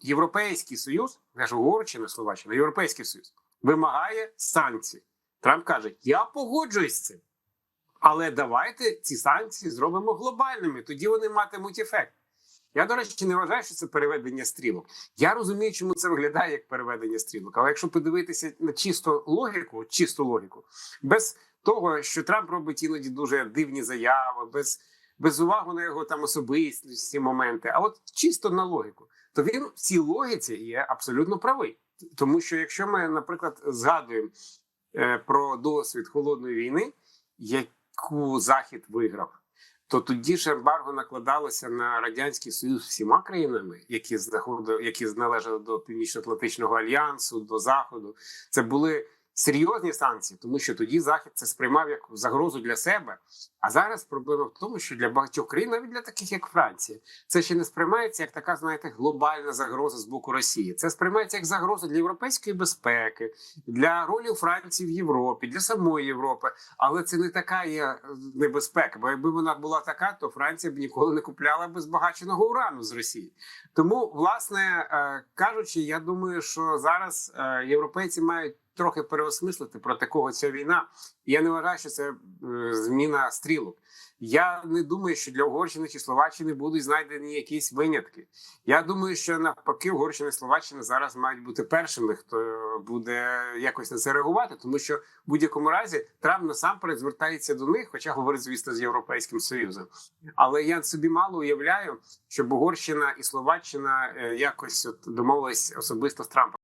Європейський Союз, кажу, Угорщина, Словаччина, Європейський Союз вимагає санкцій. Трамп каже: Я погоджуюсь з цим. Але давайте ці санкції зробимо глобальними, тоді вони матимуть ефект. Я, до речі, не вважаю, що це переведення стрілок. Я розумію, чому це виглядає як переведення стрілок. Але якщо подивитися на чисту логіку, чисту логіку, без того, що Трамп робить іноді дуже дивні заяви, без, без уваги на його там особисті моменти, а от чисто на логіку, то він в цій логіці є абсолютно правий. Тому що якщо ми, наприклад, згадуємо е, про досвід холодної війни, яку Захід виграв, то тоді ж ембарго накладалося на радянський союз всіма країнами, які знаходили, які належали до Північно-Атлантичного альянсу, до заходу. Це були серйозні санкції, тому що тоді захід це сприймав як загрозу для себе. А зараз проблема в тому, що для багатьох країн, навіть для таких як Франція, це ще не сприймається як така, знаєте, глобальна загроза з боку Росії. Це сприймається як загроза для європейської безпеки, для ролі Франції в Європі, для самої Європи. Але це не така є е, небезпека. Бо якби вона була така, то Франція б ніколи не купляла би збагаченого урану з Росії. Тому, власне е, кажучи, я думаю, що зараз е, європейці мають. Трохи переосмислити проти кого ця війна. Я не вважаю, що це е, зміна стрілок. Я не думаю, що для Угорщини чи Словаччини будуть знайдені якісь винятки. Я думаю, що навпаки, Угорщина і Словаччина зараз мають бути першими, хто буде якось на це реагувати, тому що в будь-якому разі Трамп насамперед звертається до них, хоча говорить, звісно, з Європейським Союзом. Але я собі мало уявляю, щоб Угорщина і Словаччина е, якось от домовились особисто з Трампом.